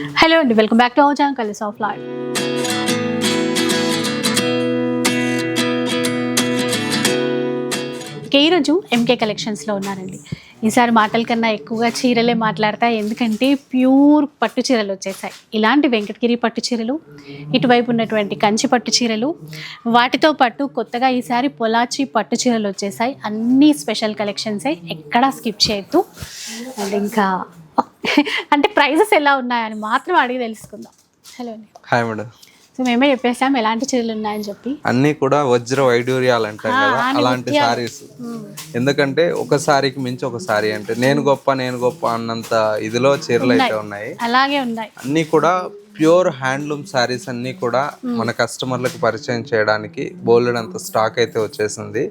Hello అండి welcome back to our channel of life ఇక ఈరోజు ఎంకే కలెక్షన్స్లో ఉన్నారండి. ఈసారి మాటల కన్నా ఎక్కువగా చీరలే మాట్లాడతాయి. ఎందుకంటే ప్యూర్ పట్టు చీరలు వచ్చేసాయి. ఇలాంటి వెంకటగిరి పట్టు చీరలు ఇటువైపు ఉన్నటువంటి కంచి పట్టు చీరలు వాటితో పాటు కొత్తగా ఈసారి పొలాచి పట్టు చీరలు వచ్చేసాయి. అన్ని స్పెషల్ కలెక్షన్సే ఎక్కడా స్కిప్ చేయొద్దు. అండ్ ఇంకా అంటే ప్రైజెస్ ఎలా ఉన్నాయని మాత్రం అడిగి తెలుసుకుందాం. హలో అండి. హాయ్ మేడం సో మేమే చెప్పేసాం ఎలాంటి చీరలు ఉన్నాయని చెప్పి. అన్నీ కూడా వజ్ర వైడూర్యాలు అంటాం ఆ, కదా అలాంటి. సారీస్ ఎందుకంటే ఒక సారీకి మించి ఒక సారీ అంటే నేను గొప్ప నేను గొప్ప అన్నంత ఇదిలో చీరలు అయితే ఉన్నాయి. అలాగే ఉన్నాయి. అన్నీ కూడా ప్యూర్ హ్యాండ్లూమ్ సారీస్ అన్నీ కూడా మన కస్టమర్లకు పరిచయం చేయడానికి బోలెడంత స్టాక్ అయితే వచ్చేసింది.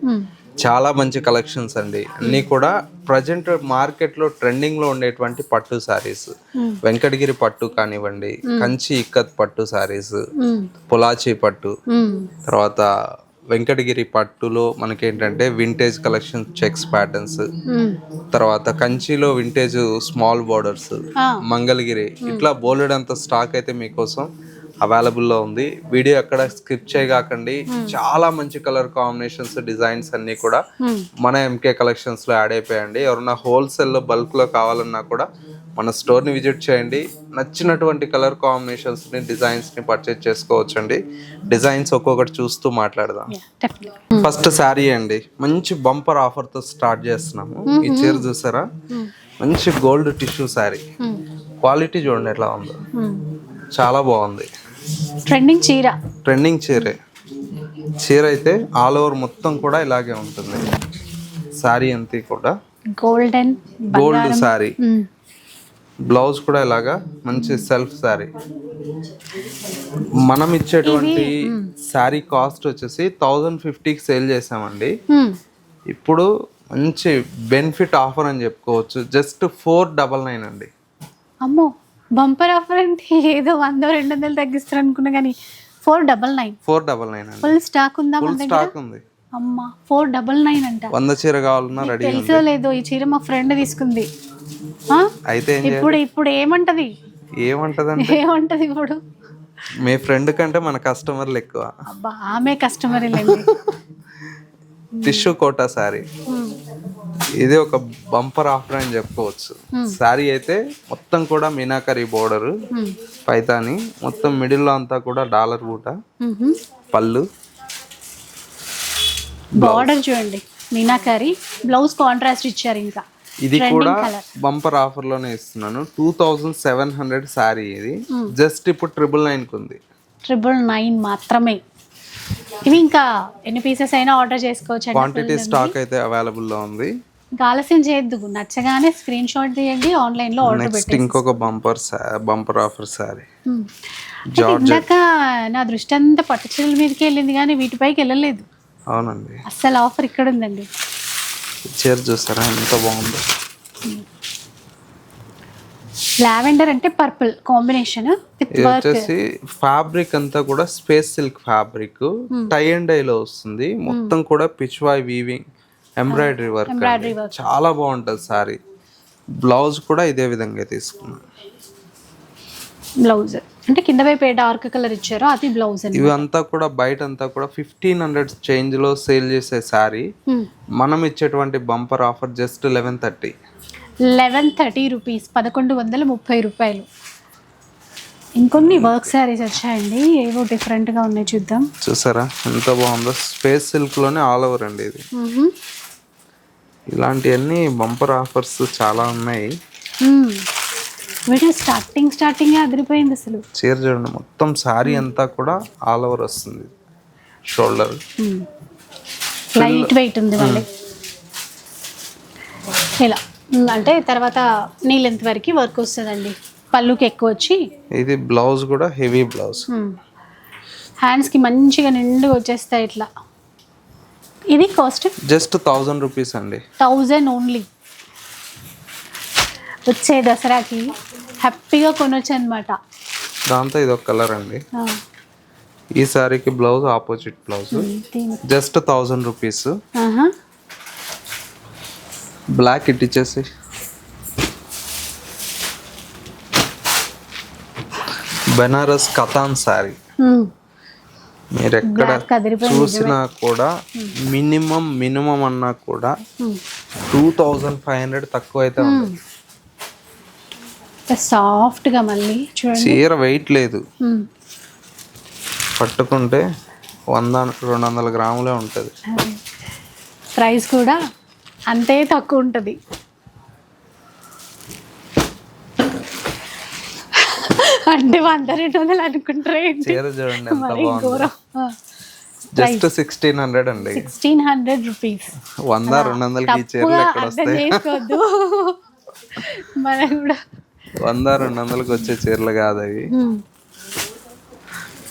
చాలా మంచి కలెక్షన్స్ అండి అన్నీ కూడా ప్రజెంట్ మార్కెట్లో ట్రెండింగ్లో ఉండేటువంటి పట్టు సారీస్ వెంకటగిరి పట్టు కానివ్వండి కంచి ఇక్కత్ పట్టు సారీస్ మ్మ్. పొలాచి పట్టు. తర్వాత వెంకటగిరి పట్టులో మనకేంటంటే వింటేజ్ కలెక్షన్ చెక్స్ ప్యాటర్న్స్. తర్వాత కంచిలో వింటేజ్ స్మాల్ బోర్డర్స్. మంగళగిరి ఇట్లా బోలెడంత స్టాక్ అయితే మీకోసం అవైలబుల్లో ఉంది. వీడియో ఎక్కడ స్కిప్ చేయగాకండి. చాలా మంచి కలర్ కాంబినేషన్స్ డిజైన్స్ అన్ని కూడా మ్మ్. మన ఎంకే కలెక్షన్స్లో యాడ్ అయిపోయండి ఎవరన్నా హోల్సేల్లో బల్క్లో కావాలన్నా కూడా మన స్టోర్ని విజిట్ చేయండి. నచ్చినటువంటి కలర్ కాంబినేషన్స్ని డిజైన్స్ని పర్చేజ్ చేసుకోవచ్చండి. డిజైన్స్ ఒక్కొక్కటి చూస్తూ మాట్లాడదాం. ఫస్ట్ శారీ అండి. మంచి బంపర్ ఆఫర్తో స్టార్ట్ చేస్తున్నాము. ఈ చీర చూసారా? మంచి గోల్డ్ టిష్యూ శారీ. క్వాలిటీ చూడండి ఎట్లా ఉందో. మ్మ్. చాలా బాగుంది. ట్రెండింగ్ చీర. ట్రెండింగ్ చీరే. చీర అయితే ఆల్ ఓవర్ మొత్తం కూడా ఇలాగే ఉంటుంది. శారీ అంతా కూడా. గోల్డెన్ గోల్డ్ శారీ బ్లౌజ్ కూడా ఇలాగా మంచి సెల్ఫ్ శారీ మనం ఇచ్చేటువంటి శారీ కాస్ట్ వచ్చేసి థౌజండ్ ఫిఫ్టీకి సేల్ చేసామండి. ఇప్పుడు మంచి బెనిఫిట్ ఆఫర్ అని చెప్పుకోవచ్చు. జస్ట్ ఫోర్ డబల్ నైన్ అండి. అమ్మో. బంపర్ ఆఫర్ అంటే ఏదో వంద రెండు వందలు తగ్గిస్తారు అనుకున్నా కానీ four double nine. Four double nine full stock ఉందా ఫుల్ స్టాక్ ఉంది. అమ్మా ఫోర్ డబల్ నైన్ అంట. వంద చీర కావాలన్నా రెడీ తెలుసో లేదో ఈ చీర మా ఫ్రెండ్ తీసుకుంది. ఆ? అయితే ఇప్పుడు ఇప్పుడు ఏమంటది? ఏమంటదంటే? ఏమంటది ఇప్పుడు? మీ ఫ్రెండ్ కంటే మన కస్టమర్లు ఎక్కువ. అబ్బా ఆమె కస్టమర్ టిష్యూ కోటా శారీ ఇది ఒక బంపర్ ఆఫర్ అని చెప్పుకోవచ్చు. శారీ అయితే మొత్తం కూడా మీనాకరీ బోర్డర్ పైతాని మొత్తం మిడిల్లో అంతా కూడా డాలర్ బూట పళ్ళు బార్డర్ చూడండి మీనాకారి బ్లౌజ్ కాంట్రాస్ట్ ఇచ్చారు ఇంకా. ఇది కూడా. బంపర్ ఆఫర్లోనే ఇస్తున్నాను. Two thousand seven hundred sari ఇది. జస్ట్ ఇప్పుడు ట్రిపుల్ నైన్కు ఉంది ట్రిపుల్ నైన్ మాత్రమే. ఇవి ఇంకా ఎన్ని పీసెస్ అయినా ఆర్డర్ చేసుకోవచ్చు క్వాంటిటీ స్టాక్ అయితే అవైలబుల్లో ఉంది. ఇంకా ఆలస్యం చేయొద్దు నచ్చగానే స్క్రీన్ షాట్ తీయండి ఆన్లైన్లో ఆర్డర్ నెక్స్ట్ ఇంకొక బంపర్ బంపర్ ఆఫర్ పెట్టి ఇందాక నా దృష్టి అంతా పట్టు చీరల మీదకి వెళ్ళింది కానీ వీటిపైకి వెళ్ళలేదు. అవునండి. అస్సలు ఆఫర్ ఇక్కడ ఉందండి చీర చూసారా ఎంత బాగుందో. లావెండర్ అంటే పర్పుల్ కాంబినేషన్ వచ్చేసి ఫ్యాబ్రిక్ అంతా కూడా space silk fabric. Tie and dye లో వస్తుంది. మొత్తం కూడా పిచ్వాయ్ వీవింగ్ ఎంబ్రాయిడరీ వర్క్. చాలా బాగుంటది సారీ బ్లౌజ్ కూడా ఇదే విధంగా తీసుకున్నాను. బ్లౌజ్ అంటే కింద వైపు డార్క్ కలర్ ఇచ్చారో అది బ్లౌజ్ అండి ఇవి అంతా కూడా బయట అంతా కూడా ఫిఫ్టీన్ హండ్రెడ్ చేంజ్లో సేల్ చేసే శారీ మనం ఇచ్చేటువంటి bumper offer just eleven thirty eleven thirty rupees పదకొండు వందల ముప్పై రూపాయలు. ఇంకొన్ని వర్క్ శారీస్ వచ్చాయండి ఏవో డిఫరెంట్గా ఉన్నాయి చూద్దాం. చూసారా? ఎంత బాగుందో. స్పేస్ సిల్క్లోనే ఆల్ ఓవర్ అండి ఇది. ఇలాంటివన్నీ బంపర్ ఆఫర్స్ చాలా ఉన్నాయి. వీడియో స్టార్టింగ్ స్టార్టింగ్ అదిరిపోయింది అసలు. చీర చూడండి మొత్తం శారీ అంతా కూడా ఆల్ ఓవర్ వస్తుంది. షోల్డర్. లైట్ వెయిట్ ఉంది మళ్ళీ. ఇలా. అంటే తర్వాత నీ లెంత్ వరకు వర్క్ వస్తుందండి? పళ్ళుకి ఎక్కువ వచ్చి? ఇది బ్లౌజ్ కూడా హెవీ బ్లౌజ్. హ్యాండ్స్కి మంచిగా నిండుగా వచ్చేస్తాయి ఇట్లా. ఇది కాస్ట్ జస్ట్ థౌజండ్ రూపీస్ అండి. థౌజండ్ ఓన్లీ వచ్చే దసరాకి హ్యాపీగా కొనొచ్చు అనమాట దాంతో ఇది ఒక కలర్ అండి ఈ సారీకి blouse opposite blouse. Just thousand rupees block it ఇచ్చేసి బెనారస్ కథాన్ శారీ. మీరు ఎక్కడ చూసినా కూడా మినిమం మినిమం అన్నా కూడా. టూ థౌజండ్ ఫైవ్ హండ్రెడ్ తక్కువ అయితే ఉంది సాఫ్ట్గా మళ్ళీ చూడండి చీర వెయిట్ లేదు మ్మ్. పట్టుకుంటే వంద రెండు వందల గ్రాములే ఉంటుంది. ప్రైస్ కూడా అంతే తక్కువ ఉంటుంది. అంటే వంద రెండు వందలు అనుకుంటారు చీర చూడండి ఎంత బాగుంది. జస్ట్ సిక్స్టీన్ హండ్రెడ్ అండి. సిక్స్టీన్ హండ్రెడ్ రూపీస్ వంద రెండు వందలకి చీరలు ఎక్కడ వస్తాయి? మనం కూడా. వంద రెండు వందలకి వచ్చే చీరలు కాదు అవి.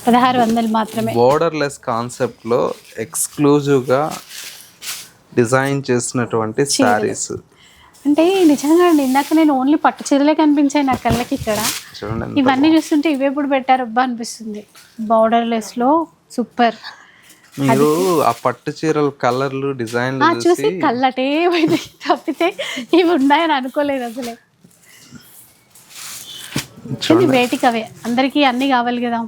పదహారు వందలు మాత్రమే. బోర్డర్లెస్ కాన్సెప్ట్లో ఎక్స్క్లూజివ్గా డిజైన్ చేసినటువంటి శారీస్ అంటే నిజంగా అండి ఇందాక నేను ఓన్లీ పట్టు చీరలే కనిపించాయి నా కళ్ళకి ఇక్కడ. ఇవన్నీ చూస్తుంటే ఇవే ఎప్పుడు పెట్టారు? అబ్బా అనిపిస్తుంది. బార్డర్లెస్లో సూపర్. మీరు ఆ పట్టు చీరల కలర్లు డిజైన్లు ఆ చూసి కళ్ళటే తప్పితే ఇవి ఉన్నాయని అనుకోలేదు అసలే. వేటికి అవే అందరికీ అన్ని కావాలి కదా.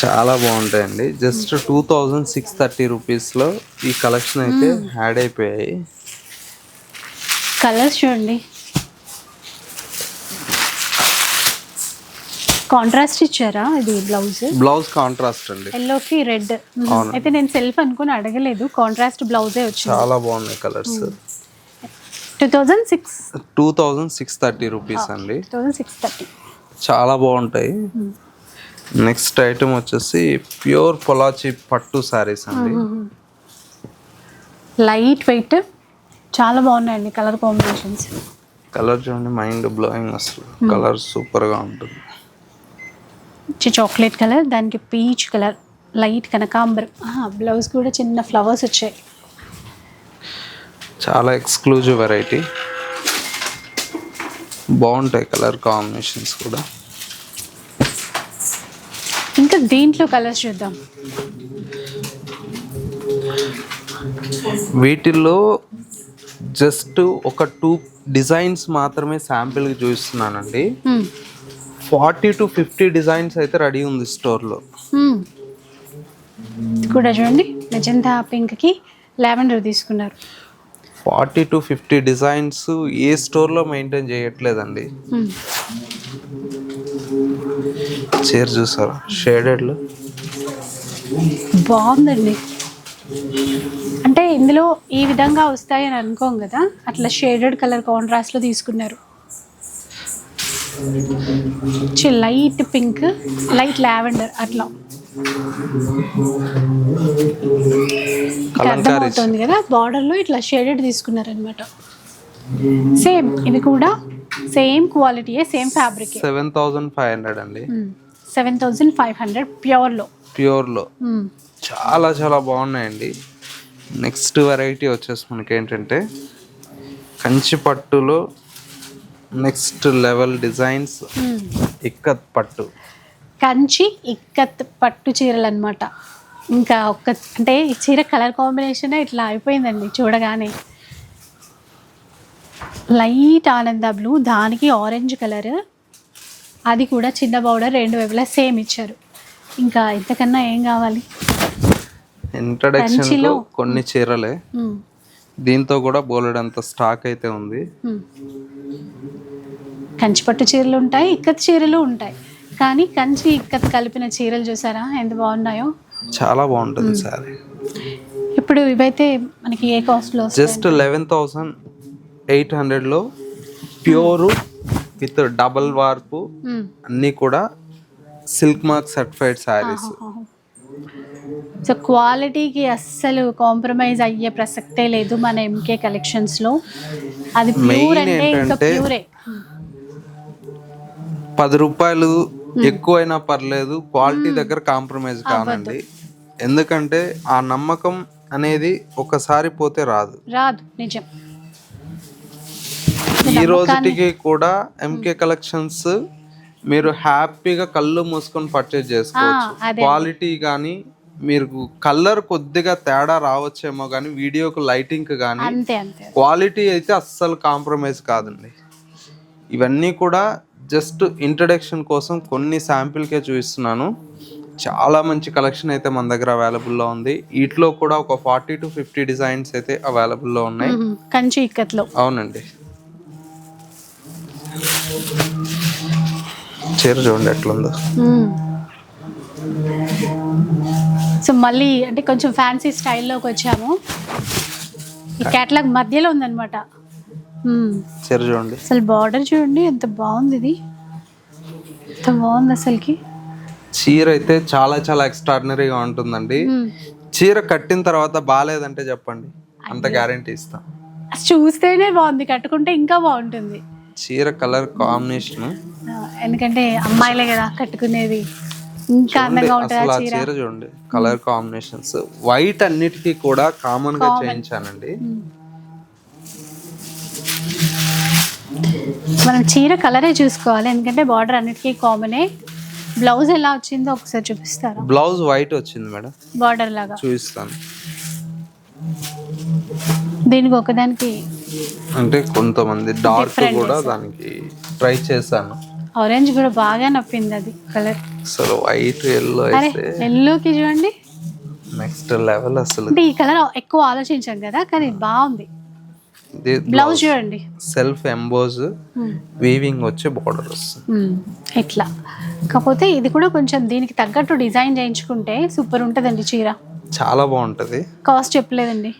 చాలా బాగుంటాయండి. Just two thousand six thirty రూపీస్లో ఈ కలెక్షన్ అయితే యాడ్ అయిపోయాయి. కలర్స్ చూడండి. కాంట్రాస్ట్ ఇచ్చారా ఇది బ్లౌజ్? బ్లౌజ్ కాంట్రాస్ట్ అండి. ఎల్లోకి రెడ్. అయితే నేను సెల్ఫ్ అనుకుని అడగలేదు. కాంట్రాస్ట్ బ్లౌజే వచ్చింది. చాలా బాగున్నాయి colours. Two thousand six? Two thousand six thirty rupees అండి. Two thousand six thirty. చాలా బాగుంటాయి. నెక్స్ట్ ఐటమ్ వచ్చేసి ప్యూర్ పొలాచి పట్టు శారీస్ అండి. Light weight. చాలా బాగున్నాయండి కలర్ కాంబినేషన్స్. కలర్ చూడండి మైండ్ బ్లోయింగ్ అసలు. కలర్ సూపర్గా ఉంటుంది. చాక్లెట్ కలర్ దానికి పీచ్ కలర్ లైట్ కనకాంబరం. బ్లౌజ్ కూడా చిన్న ఫ్లవర్స్ వచ్చాయి. చాలా ఎక్స్క్లూజివ్ వెరైటీ. బాగుంటాయి కలర్ కాంబినేషన్స్ కూడా. దీంట్లో కలర్స్ చూద్దాం. వీటిల్లో జస్ట్ ఒక టూ డిజైన్స్ మాత్రమే శాంపిల్కి చూపిస్తున్నానండి. Hmm. Forty to fifty designs అయితే రెడీ ఉంది స్టోర్లో. కూడా చూడండి. మెజంతా పింక్కి లావెండర్ తీసుకున్నారు. ఫార్టీ టు ఫిఫ్టీ డిజైన్స్ ఏ స్టోర్లో మెయింటైన్ చేయట్లేదండి. చీర చూసారా? షేడెడ్లో బాగుందండి. అంటే ఇందులో ఈ విధంగా వస్తాయని అనుకోం కదా అట్లా షేడెడ్ కలర్ కాంట్రాస్ట్లో తీసుకున్నారు. లైట్ పింక్ లైట్ లావెండర్ అట్లా. అర్థమవుతుంది కదా బార్డర్లో ఇట్లా షేడెడ్ తీసుకున్నారు అనమాట సేమ్ ఇది కూడా same క్వాలిటీయే same fabric seven thousand five hundred అండి. సెవెన్ థౌజండ్ ఫైవ్ హండ్రెడ్ ప్యూర్లో ప్యూర్లో చాలా చాలా బాగున్నాయండి. నెక్స్ట్ వెరైటీ వచ్చేసి మనకి ఏంటంటే కంచి పట్టులో నెక్స్ట్ లెవెల్ డిజైన్స్ ఇక్కత్ పట్టు. కంచి ఇక్కత్ పట్టు చీరలు అనమాట ఇంకా ఒక్క అంటే చీర కలర్ కాంబినేషన్ ఇట్లా అయిపోయిందండి చూడగానే. లైట్ ఆనంద బ్లూ దానికి ఆరెంజ్ కలర్. అది కూడా చిన్న బౌడర్ రెండు వైపులా సేమ్ ఇచ్చారు. ఇంకా ఇంతకన్నా ఏం కావాలి? ఇంట్రడక్షన్ కంచిలో. కొన్ని చీరలే. దీంతో కూడా బోలెడంత స్టాక్ అయితే ఉంది. మ్మ్. కంచి పట్టు చీరలు ఉంటాయి ఇక్కత్ చీరలు ఉంటాయి. కానీ కంచి ఇక్కత్ కలిపిన చీరలు చూసారా? ఎంత బాగున్నాయో. చాలా బాగుంటుంది సారీ ఇప్పుడు ఇవైతే మనకి ఏ కాస్ట్లో జస్ట్ లెవెన్ థౌసండ్ ఎయిట్ హండ్రెడ్లో ప్యూర్ విత్ డబల్ వార్పు అన్నీ కూడా silk mark certified saris. So క్వాలిటీకి అస్సలు కాంప్రమైజ్ అయ్యే ప్రసక్తే లేదు మన ఎంకే కలెక్షన్స్లో అది ప్యూర్ అంటే ఇంకా ఏంటంటే ప్యూరే పది రూపాయలు ఎక్కువైనా పర్లేదు క్వాలిటీ దగ్గర కాంప్రమైజ్ కానండి. ఎందుకంటే ఆ నమ్మకం అనేది ఒకసారి పోతే రాదు. రాదు నిజం. ఈ రోజుటికి కూడా ఎంకే కలెక్షన్స్ మీరు హ్యాపీగా కళ్ళు మూసుకొని పర్చేజ్ చేసుకోవచ్చు. క్వాలిటీ కానీ మీరు కలర్ కొద్దిగా తేడా రావచ్చేమో కానీ వీడియోకు లైటింగ్ కానీ క్వాలిటీ అయితే అస్సలు కాంప్రమైజ్ కాదండి. ఇవన్నీ కూడా జస్ట్ ఇంట్రడక్షన్ కోసం కొన్ని శాంపిల్కే చూపిస్తున్నాను. చాలా మంచి కలెక్షన్ అయితే మన దగ్గర అవైలబుల్లో ఉంది. వీటిలో కూడా ఒక ఫార్టీ టు ఫిఫ్టీ డిజైన్స్ అయితే అవైలబుల్లో ఉన్నాయి. కంచి ఇక్కత్లో అవునండి. చీర చూడండి ఎట్లుందో. సో మళ్ళీ అంటే కొంచెం ఫ్యాన్సీ స్టైల్లోకి వచ్చాము. ఈ క్యాట్లాగ్ మధ్యలో ఉందన్నమాట. చీర చూడండి. అసలు బార్డర్ చూడండి ఎంత బాగుంది ఇది. ఎంత బాగుంది అసలుకి. చీర అయితే చాలా చాలా ఎక్స్ట్రాడినరీగా ఉంటుందండి. చీర కట్టిన తర్వాత బాగాలేదంటే చెప్పండి. అంత గ్యారంటీ ఇస్తాం. చూస్తేనే బాగుంది కట్టుకుంటే ఇంకా బాగుంటుంది. చీర కలర్ కాంబినేషన్. ఎందుకంటే అమ్మాయిలే కదా కట్టుకునేది. ఇంకా అందంగా ఉంటుంది అసలు ఆ ఆ చీర చూడండి కలర్ కాంబినేషన్స్. వైట్ అన్నిటికీ కూడా కామన్గా చేయించానండి. మనం చీర కలరే చూసుకోవాలి ఎందుకంటే బార్డర్ అన్నిటికీ కామనే బ్లౌజ్ ఎలా వచ్చిందో ఒకసారి చూపిస్తారా? బ్లౌజ్ వైట్ వచ్చింది మేడం. బార్డర్ లాగా. చూపిస్తాను. దీనికి ఒకదానికి అంటే కొంతమంది డార్క్ కూడా దానికి ట్రై చేశాను. ఆరెంజ్ కూడా బాగా నప్పింది అది కలర్ అసలు వైట్ ఎల్లో అయితే ఎల్లోకి చూడండి. నెక్స్ట్ లెవెల్ అసలు. అంటే ఈ కలర్ ఎక్కువ ఆలోచించాం కదా కానీ బాగుంది. బ్లౌజ్ చూడండి. Self emboss. వీవింగ్ వచ్చే బార్డర్ వస్తుంది. ఇట్లా కాకపోతే ఇది కూడా కొంచెం దీనికి తగ్గట్టు డిజైన్ చేయించుకుంటే సూపర్ ఉంటుందండి చీర. చాలా బాగుంటది. కాస్ట్ చెప్పలేదండి.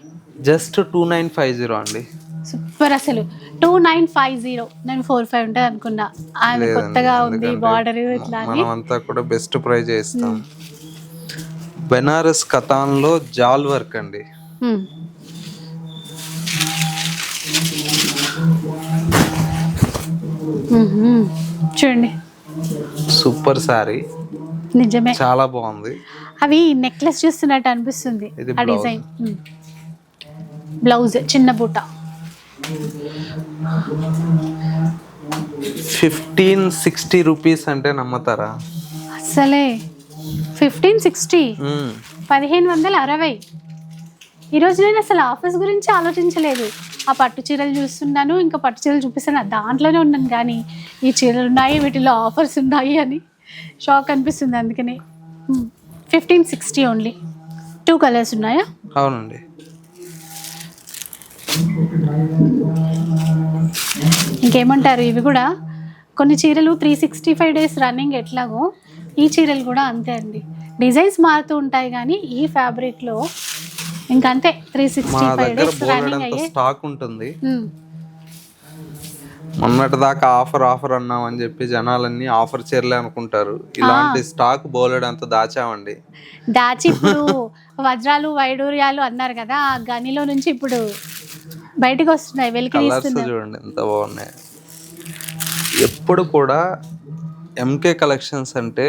Just two nine five zero అండి. సూపర్ అసలు. Two nine five zero. నేను ఫోర్ ఫైవ్ ఉంటుంది అనుకున్నా. లేదండి, కొత్తగా ఉంది బార్డర్ ఇట్లా అంతా కూడా బెస్ట్ ప్రైజ్ ఇస్తాం బెనారస్ కథాన్లో జాల్ వర్క్ అండి. చూడండి. సూపర్ శారీ నిజమే. చాలా బాగుంది. అవి నెక్లెస్ చూస్తున్నట్టు అనిపిస్తుంది ఆ. డిజైన్. బ్లౌజ్ చిన్న బుట్ట ఫిఫ్టీన్ సిక్స్టీ రూపీస్ అంటే నమ్మతారా? అసలే. Fifteen sixty. పదిహేను వందల అరవై. ఈరోజు నేను అసలు ఆఫర్స్ గురించి ఆలోచించలేదు. ఆ పట్టు చీరలు చూస్తున్నాను ఇంకా పట్టు చీరలు చూపిస్తాను. దాంట్లోనే ఉన్నాను కానీ ఈ చీరలు ఉన్నాయి వీటిలో ఆఫర్స్ ఉన్నాయి అని షాక్ అనిపిస్తుంది అందుకని. Fifteen sixty only. Two colours ఉన్నాయా? అవునండి. ఇంకేమంటారు? ఇవి కూడా కొన్ని చీరలు three sixty five days running ఎట్లాగో ఈ చీరలు కూడా అంతే అండి. డిజైన్స్ మారుతూ ఉంటాయి కానీ ఈ ఫ్యాబ్రిక్లో ఇంకంతే three sixty five days running బోలెడంత అయ్యే. స్టాక్ ఉంటుంది. మొన్నటి దాకా ఆఫర్ ఆఫర్ అన్నాం అని చెప్పి జనాలన్నీ ఆఫర్ చీరలే అనుకుంటారు. ఇలాంటి స్టాక్ బోలెడంత దాచామండి. దాచి ఇప్పుడు వజ్రాలు వైడూర్యాలు అన్నారు కదా ఆ గనిలో నుంచి ఇప్పుడు బయటకు వస్తున్నాయి వెలికి కలర్స్ చూడండి ఎంత బాగున్నాయి. ఎప్పుడు కూడా ఎంకే కలెక్షన్స్ అంటే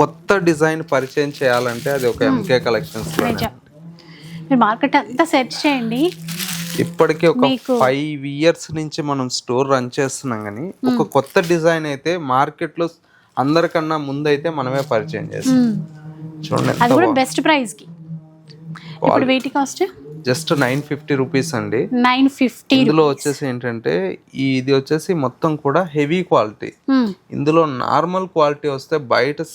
కొత్త డిజైన్ పరిచయం చేయాలంటే అది ఒక ఎంకే కలెక్షన్స్ మీరు మార్కెట్ అంతా సెర్చ్ చేయండి. ఇప్పటికీ ఒక ఫైవ్ ఇయర్స్ నుంచి మనం స్టోర్ రన్ చేస్తున్నాం కానీ ఒక కొత్త డిజైన్ అయితే మార్కెట్లో అందరికన్నా ముందు అయితే మనమే పరిచయం చేస్తాం. చూడండి బెస్ట్ ఇప్పుడు వీటి cost? Just nine fifty rupees అండి. నైన్ ఫిఫ్టీ ఇందులో వచ్చేసి ఏంటంటే ఇది వచ్చేసి మొత్తం కూడా హెవీ క్వాలిటీ. ఇందులో నార్మల్ క్వాలిటీ వస్తే బయట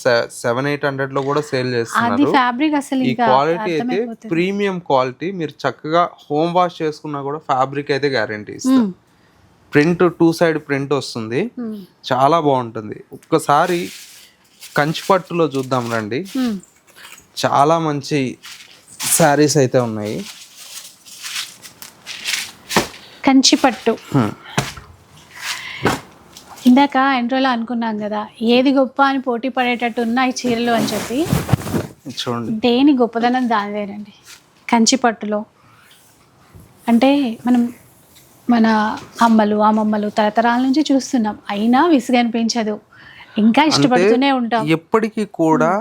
సెవెన్ ఎయిట్ హండ్రెడ్లో కూడా సేల్ చేస్తున్నారు. ఫ్యాబ్రిక్ అసలు ఈ క్వాలిటీ అయితే ప్రీమియం క్వాలిటీ. మీరు చక్కగా హోమ్ వాష్ చేసుకున్నా కూడా ఫ్యాబ్రిక్ అయితే గ్యారంటీ ఇస్తారు. ప్రింట్ టూ సైడ్ ప్రింట్ వస్తుంది. చాలా బాగుంటుంది. ఒక్కసారి కంచిపట్టులో చూద్దాం రండి. చాలా మంచి శారీస్ అయితే ఉన్నాయి. కంచి పట్టు హ్మ్. ఇందాక ఎంట్రోలో అనుకున్నాం కదా ఏది గొప్ప అని పోటీ పడేటట్టు ఉన్నాయి చీరలు అని చెప్పి. చూడండి. దేని గొప్పదనం దానిదేనండి. కంచి పట్టులో అంటే మనం మన అమ్మలు అమ్మమ్మలు తరతరాల నుంచి చూస్తున్నాం. అయినా విసుగు అనిపించదు ఇంకా ఇష్టపడుతూనే ఉంటాం. ఎప్పటికీ కూడా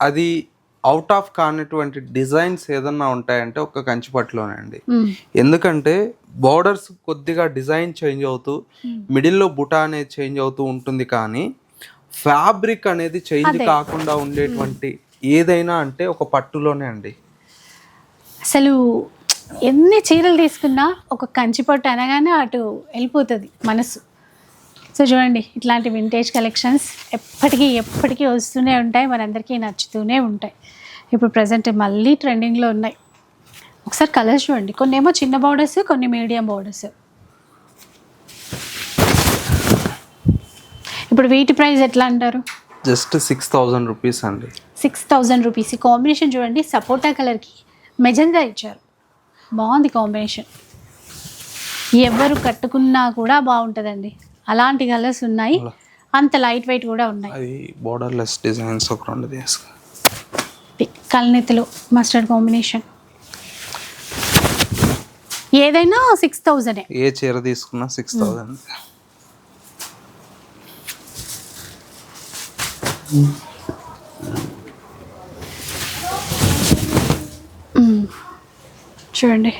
అది అవుట్ ఆఫ్ కానటువంటి డిజైన్స్ ఏదన్నా ఉంటాయంటే ఒక కంచిపట్టులోనే అండి ఎందుకంటే బార్డర్స్ కొద్దిగా డిజైన్ చేంజ్ అవుతూ మిడిల్లో బుటా అనేది చేంజ్ అవుతూ ఉంటుంది కానీ ఫ్యాబ్రిక్ అనేది చేంజ్ కాకుండా ఉండేటువంటి ఏదైనా అంటే ఒక పట్టులోనే అండి. అసలు ఎన్ని చీరలు తీసుకున్నా ఒక కంచి పట్టు అనగానే అటు వెళ్ళిపోతుంది మనసు. సో చూడండి ఇట్లాంటి వింటేజ్ కలెక్షన్స్ ఎప్పటికీ ఎప్పటికీ వస్తూనే ఉంటాయి మనందరికీ నచ్చుతూనే ఉంటాయి. ఇప్పుడు ప్రజెంట్ మళ్ళీ ట్రెండింగ్లో ఉన్నాయి. ఒకసారి కలర్స్ చూడండి. కొన్ని ఏమో చిన్న బార్డర్స్ కొన్ని మీడియం బార్డర్స్ ఇప్పుడు వీటి ప్రైస్ ఎట్లా అంటారు? జస్ట్ సిక్స్ థౌజండ్ రూపీస్ అండి. సిక్స్ థౌజండ్ రూపీస్ ఈ కాంబినేషన్ చూడండి. సపోటా కలర్కి మెజంతా ఇచ్చారు. బాగుంది కాంబినేషన్ ఎవరు కట్టుకున్నా కూడా బాగుంటుందండి. అలాంటి కలర్స్ ఉన్నాయి. అంత లైట్ వెయిట్ కూడా ఉన్నాయి. అది బోర్డర్లెస్ డిజైన్స్ ఒక రెండు కల్నెత్తలు మస్టర్డ్ కాంబినేషన్. ఏదైనా సిక్స్ థౌజండే ఏ. చీర తీసుకున్నా సిక్స్ థౌజండ్ చూడండి.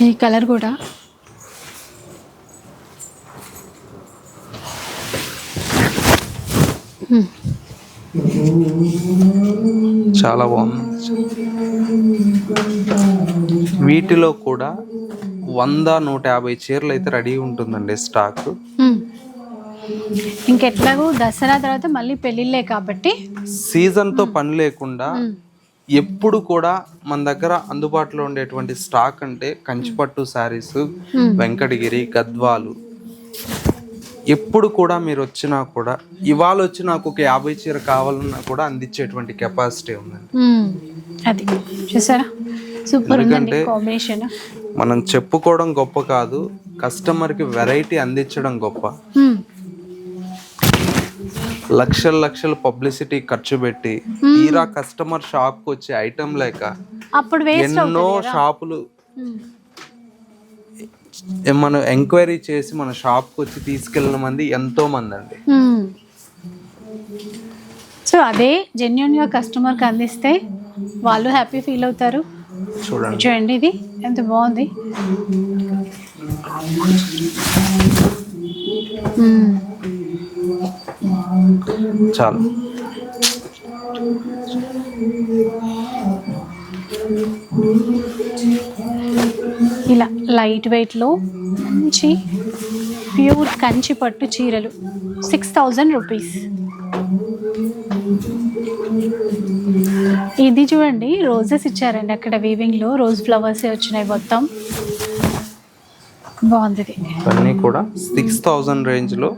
ఈ కలర్ కూడా చాలా బాగుంది. వీటిలో కూడా వంద నూట యాభై చీరలు అయితే రెడీ ఉంటుందండి స్టాక్. ఇంకెట్లాగో దసరా తర్వాత మళ్ళీ పెళ్ళిళ్ళే కాబట్టి సీజన్తో పని లేకుండా ఎప్పుడు కూడా మన దగ్గర అందుబాటులో ఉండేటువంటి స్టాక్ అంటే కంచిపట్టు శారీస్ వెంకటగిరి గద్వాలు ఎప్పుడు కూడా మీరు వచ్చినా కూడా ఇవాళ వచ్చి నాకు ఒక యాభై చీర కావాలన్నా కూడా అందించేటువంటి కెపాసిటీ ఉందండి. అది చూసారా? సూపర్ ఎందుకంటే మనం చెప్పుకోవడం గొప్ప కాదు కస్టమర్కి వెరైటీ అందించడం గొప్ప. లక్షల లక్షల పబ్లిసిటీ ఖర్చు పెట్టి తీరా కస్టమర్ షాప్కి వచ్చే ఐటమ్ లేక ఎన్నో షాపులు మనం ఎంక్వైరీ చేసి మన షాప్కి వచ్చి తీసుకెళ్ళిన మంది ఎంతో మంది అండి. సో అదే జెన్యున్గా కస్టమర్కి అందిస్తే వాళ్ళు హ్యాపీ ఫీల్ అవుతారు. చూడండి. చూడండి ఇది ఎంత బాగుంది. చాలు. ఇలా లైట్ వెయిట్లో మంచి ప్యూర్ కంచి పట్టు చీరలు. సిక్స్ థౌజండ్ రూపీస్ ఇది చూడండి రోజెస్ ఇచ్చారండి అక్కడ వీవింగ్లో రోజ్ ఫ్లవర్స్ వచ్చినాయి మొత్తం. బాగుంది కూడా సిక్స్ థౌజండ్ రేంజ్లో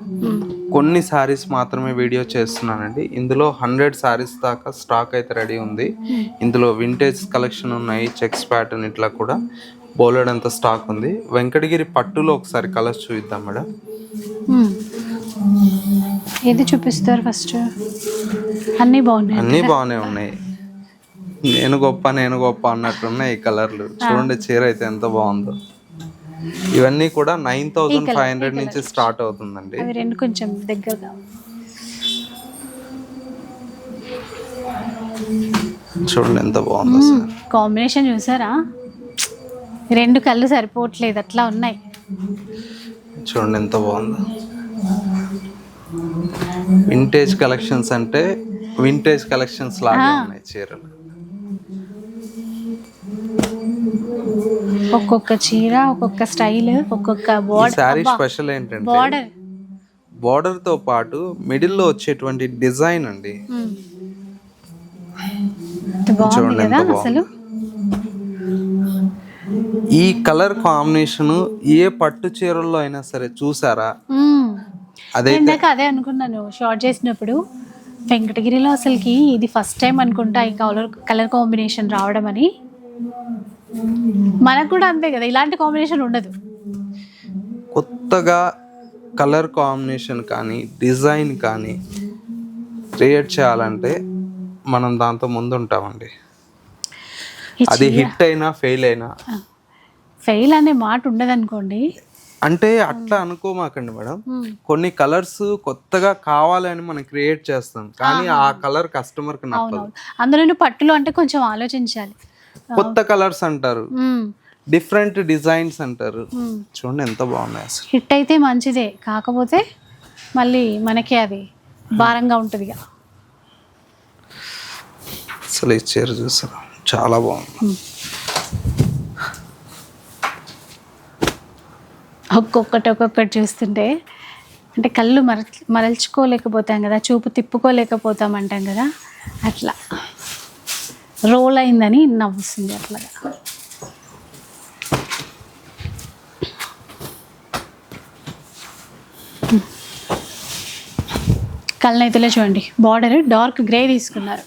కొన్ని శారీస్ మాత్రమే వీడియో చేస్తున్నానండి. ఇందులో హండ్రెడ్ శారీస్ దాకా స్టాక్ అయితే రెడీ ఉంది. ఇందులో వింటేజ్ కలెక్షన్ ఉన్నాయి చెక్స్ ప్యాటర్న్ ఇట్లా కూడా. బోలెడంత స్టాక్ ఉంది. వెంకటగిరి పట్టులో ఒకసారి కలర్స్ చూద్దాం మేడం. ఏది చూపిస్తారు ఫస్ట్? అన్నీ బాగున్నాయి అన్నీ బాగానే ఉన్నాయి. నేను గొప్ప నేను గొప్ప అన్నట్టున్నాయి ఈ కలర్లు. చూడండి చీర అయితే ఎంత బాగుందో. ఇవన్నీ కూడా నైన్ థౌజండ్ ఫైవ్ హండ్రెడ్ నుంచి స్టార్ట్ అవుతుందండి. అవి రెండు కొంచెం దగ్గరగా. చూడండి ఎంత బాగుందో కాంబినేషన్ చూసారా? రెండు కళ్ళు సరిపోవట్లేదు అట్లా ఉన్నాయి. చూడండి ఎంత బాగుందో. వింటేజ్ కలెక్షన్స్ అంటే వింటేజ్ కలెక్షన్స్ లాగే ఉన్నాయి చీరలు. ఒక్కొక్క చీర ఒక్కొక్క స్టైల్ ఒక్కొక్క బార్డర్ శారీ స్పెషల్ ఏంటంటే బార్డర్. బార్డర్తో పాటు మిడిల్లో వచ్చేటువంటి డిజైన్ అండి. చూడండి అసలు. ఈ కలర్ కాంబినేషన్ ఏ పట్టు చీరల్లో అయినా సరే చూసారా. అదే ఇందాక అదే అనుకున్నాను షార్ట్ చేసినప్పుడు. వెంకటగిరిలో అసలుకి ఇది ఫస్ట్ టైం అనుకుంటా ఈ కలర్ కలర్ కాంబినేషన్ రావడం అని. మనకు కూడా అంతే కదా ఇలాంటి కాంబినేషన్ ఉండదు. కొత్తగా కలర్ కాంబినేషన్ కానీ డిజైన్ కానీ క్రియేట్ చేయాలంటే మనం దాంతో ముందు ఉంటామండి అది హిట్ అయినా ఫెయిల్ అయినా ఫెయిల్ అనే మాట ఉండదు అనుకోండి అంటే అట్లా అనుకోమాకండి మేడం. కొన్ని కలర్స్ కొత్తగా కావాలని మనం క్రియేట్ చేస్తాం. కానీ ఆ కలర్ కస్టమర్కి అవునవును. అందులోనూ పట్టులో అంటే కొంచెం ఆలోచించాలి. కొత్త కలర్స్ అంటారు. డిఫరెంట్ డిజైన్స్ అంటారు. చూడండి ఎంత బాగున్నాయి అసలు. హిట్ అయితే మంచిదే. కాకపోతే మళ్ళీ మనకి అది భారంగా ఉంటుంది అసలు ఈ చీర చూసారా? చాలా బాగుంది. ఒక్కొక్కటి ఒక్కొక్కటి చూస్తుంటే అంటే కళ్ళు మర మరల్చుకోలేకపోతాం కదా చూపు తిప్పుకోలేకపోతాం అంటాం కదా అట్లా. రోల్ అయిందని నవ్వుస్తుంది అట్లాగా కళ్ళనైతేలే చూడండి బార్డర్ డార్క్ గ్రే తీసుకున్నారు.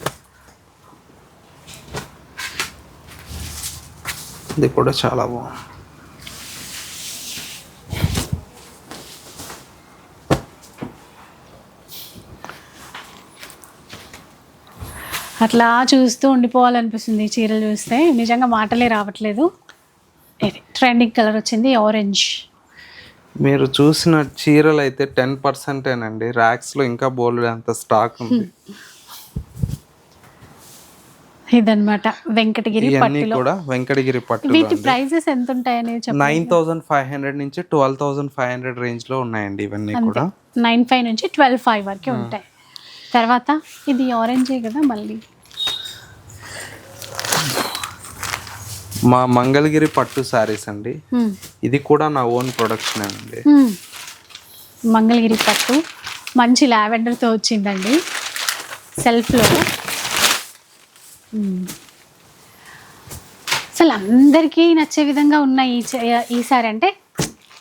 ఇది కూడా చాలా బాగుంది. అట్లా చూస్తూ ఉండిపోవాలనిపిస్తుంది చీరలు చూస్తే. నిజంగా మాటలే రావట్లేదు. ట్రెండింగ్ కలర్ వచ్చింది ఆరెంజ్ మీరు చూసిన చీరలు అయితే టెన్ పర్సెంటేనండి ర్యాక్స్లో ఇంకా బోల్డ్ అంత స్టాక్ ఉంది. ఇదన్నమాట. వెంకటగిరి పట్టులో. కూడా వెంకటగిరి పట్టు వీటి ప్రైజెస్ ఎంత ఉంటాయని నైన్ థౌజండ్ ఫైవ్ హండ్రెడ్ నుంచి ట్వెల్వ్ థౌజండ్ ఫైవ్ హండ్రెడ్ రేంజ్లో ఉన్నాయండి ఇవన్నీ కూడా. నైన్ ఫైవ్ నుంచి ట్వెల్వ్ ఫైవ్ వరకే ఉంటాయి. తర్వాత ఇది ఆరెంజే కదా మళ్ళీ. మా మంగళగిరి పట్టు శారీస్ అండి. ఇది కూడా నా ఓన్ ప్రొడక్షన్ అండి. మంగళగిరి పట్టు. మంచి లావెండర్తో వచ్చిందండి. సెల్ఫ్లో. అసలు అందరికీ నచ్చే విధంగా ఉన్న ఈ చే- ఈ సారీ అంటే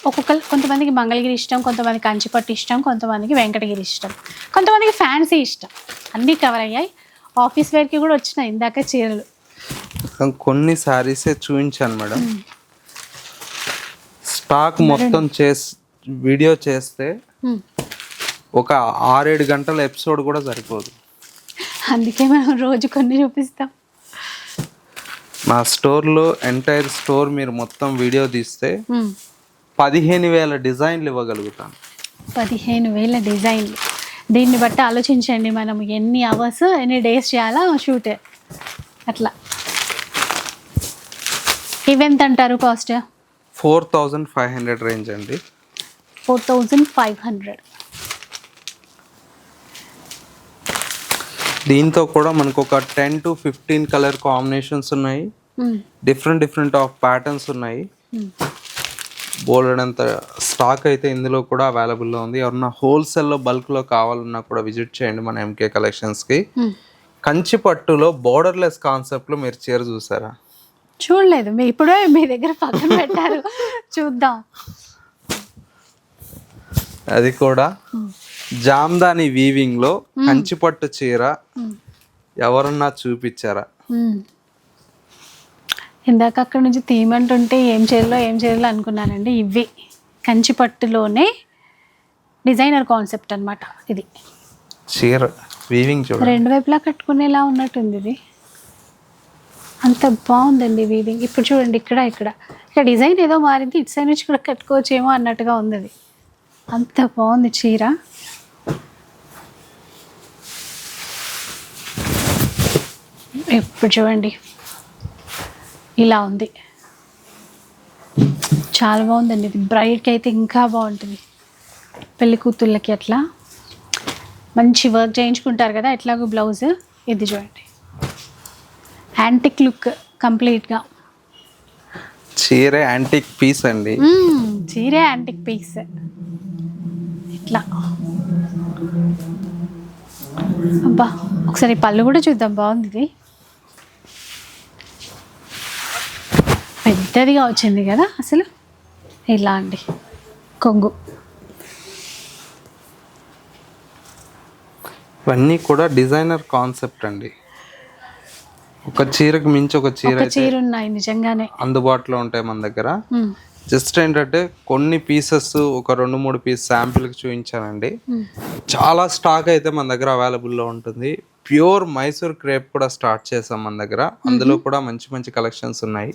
ఒక్కొక్క కొంతమందికి మంగళగిరి ఇష్టం కొంతమందికి కంచిపట్టు ఇష్టం కొంతమందికి వెంకటగిరి ఇష్టం. కొంతమందికి ఫ్యాన్సీ ఇష్టం. అన్నీ కవర్ అయ్యాయి. ఆఫీస్ వేర్కి కూడా వచ్చినాయి ఇందాక చీరలు. కొన్ని శారీసే చూపించాను మేడం. స్టాక్ మొత్తం చేసి వీడియో చేస్తే. ఒక ఆరేడు గంటల ఎపిసోడ్ కూడా సరిపోదు. అందుకే మనం రోజు కొన్ని చూపిస్తాం. నా స్టోర్లో ఎంటైర్ స్టోర్ మీరు మొత్తం వీడియో తీస్తే. పదిహేను వేల డిజైన్లు ఇవ్వగలుగుతాను. పదిహేను వేల డిజైన్లు. దీన్ని బట్టి ఆలోచించండి మనం ఎన్ని అవర్స్ ఎన్ని డేస్ చేయాలా షూట్. అట్లా. ఇవెంత అంటారు cost? Four thousand five hundred range అండి. Four thousand five hundred. దీంతో కూడా మనకు ఒక ten to fifteen colour combinations ఉన్నాయి. డిఫరెంట్ డిఫరెంట్ ఆఫ్ ప్యాటర్న్స్ ఉన్నాయి. బోల్డ్ అంత స్టాక్ అయితే ఇందులో కూడా అవైలబుల్లో ఉంది. ఎవరన్నా హోల్సేల్లో బల్క్లో కావాలన్నా కూడా విజిట్ చేయండి మన ఎంకే కలెక్షన్స్కి కంచి పట్టులో బోర్డర్లెస్ కాన్సెప్ట్లో మీరు చీర చూసారా? చూడలేదు. మీ ఇప్పుడే మీ దగ్గర పక్కన పెట్టారు. చూద్దాం. అది కూడా జామ్దాని వీవింగ్లో కంచి పట్టు చీర ఎవరన్నా చూపించారా. ఇందాక అక్కడ నుంచి తీయమంటుంటే ఏం చేయాలో ఏం చేయాలో అనుకున్నానండి. ఇవి కంచి పట్టులోనే డిజైనర్ కాన్సెప్ట్ అన్నమాట ఇది. చీర వీవింగ్ చూడండి. రెండు వైపులా కట్టుకునేలా ఉన్నట్టుంది ఇది. అంత బాగుందండి వీవింగ్ ఇప్పుడు చూడండి ఇక్కడ ఇక్కడ. ఇక్కడ డిజైన్ ఏదో మారింది ఇటు సైడ్ నుంచి కూడా కట్టుకోవచ్చేమో అన్నట్టుగా ఉంది అది అంత బాగుంది చీర. ఇప్పుడు చూడండి. ఇలా ఉంది. చాలా బాగుందండి ఇది. బ్రైడ్కి అయితే ఇంకా బాగుంటుంది. పెళ్ళి కూతుళ్ళకి అట్లా. మంచి వర్క్ చేయించుకుంటారు కదా ఎట్లాగో బ్లౌజ్ ఇది చూడండి. యాంటిక్ లుక్ కంప్లీట్గా చీర యాంటిక్ పీస్ అండి. చీరే యాంటిక్ పీస్ ఇట్లా. అబ్బా ఒకసారి పళ్ళు కూడా చూద్దాం బాగుంది ఇది పెద్దదిగా వచ్చింది కదా అసలు? ఇలా అండి కొంగు. ఇవన్నీ కూడా డిజైనర్ కాన్సెప్ట్ అండి. ఒక చీరకు మించి ఒక చీర చీర ఉన్నాయి నిజంగానే. అందుబాటులో ఉంటాయి మన దగ్గర. జస్ట్ ఏంటంటే కొన్ని పీసెస్ ఒక రెండు మూడు పీస్ శాంపిల్కి చూపించానండి. చాలా స్టాక్ అయితే మన దగ్గర అవైలబుల్లో ఉంటుంది. ప్యూర్ మైసూర్ క్రేప్ కూడా స్టార్ట్ చేసాం మన దగ్గర. అందులో కూడా మంచి మంచి కలెక్షన్స్ ఉన్నాయి.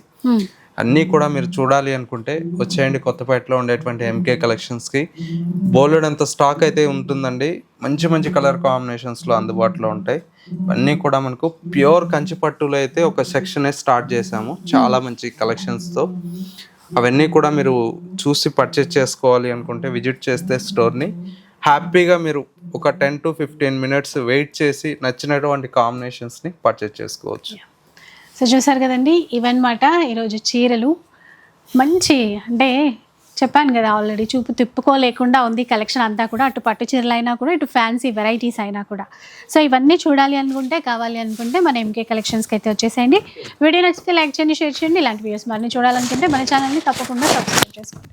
అన్నీ కూడా మీరు చూడాలి అనుకుంటే వచ్చేయండి కొత్తపేటలో ఉండేటువంటి ఎంకే కలెక్షన్స్కి బోలెడ్ అంత స్టాక్ అయితే ఉంటుందండి. మంచి మంచి కలర్ కాంబినేషన్స్లో అందుబాటులో ఉంటాయి. అన్నీ కూడా మనకు ప్యూర్ కంచిపట్టులో అయితే ఒక సెక్షనే స్టార్ట్ చేసాము. చాలా మంచి కలెక్షన్స్తో అవన్నీ కూడా మీరు చూసి పర్చేస్ చేసుకోవాలి అనుకుంటే విజిట్ చేస్తే స్టోర్ని హ్యాపీగా మీరు ఒక ten to fifteen minutes wait చేసి నచ్చినటువంటి కాంబినేషన్స్ని పర్చేస్ చేసుకోవచ్చు. సో చూసారు కదండి ఇవన్నమాట ఈరోజు చీరలు. మంచి అంటే చెప్పాను కదా ఆల్రెడీ చూపు తిప్పుకోలేకుండా ఉంది కలెక్షన్ అంతా కూడా. అటు పట్టు చీరలు అయినా కూడా ఇటు ఫ్యాన్సీ వెరైటీస్ అయినా కూడా. సో ఇవన్నీ చూడాలి అనుకుంటే కావాలి అనుకుంటే మన ఎంకే కలెక్షన్స్కి అయితే వచ్చేసేయండి. వీడియో నచ్చితే లైక్ చేయండి షేర్ చేయండి. ఇలాంటి వీడియోస్ మరిన్ని చూడాలనుకుంటే మన ఛానల్ని తప్పకుండా సబ్స్క్రైబ్ చేసుకోండి.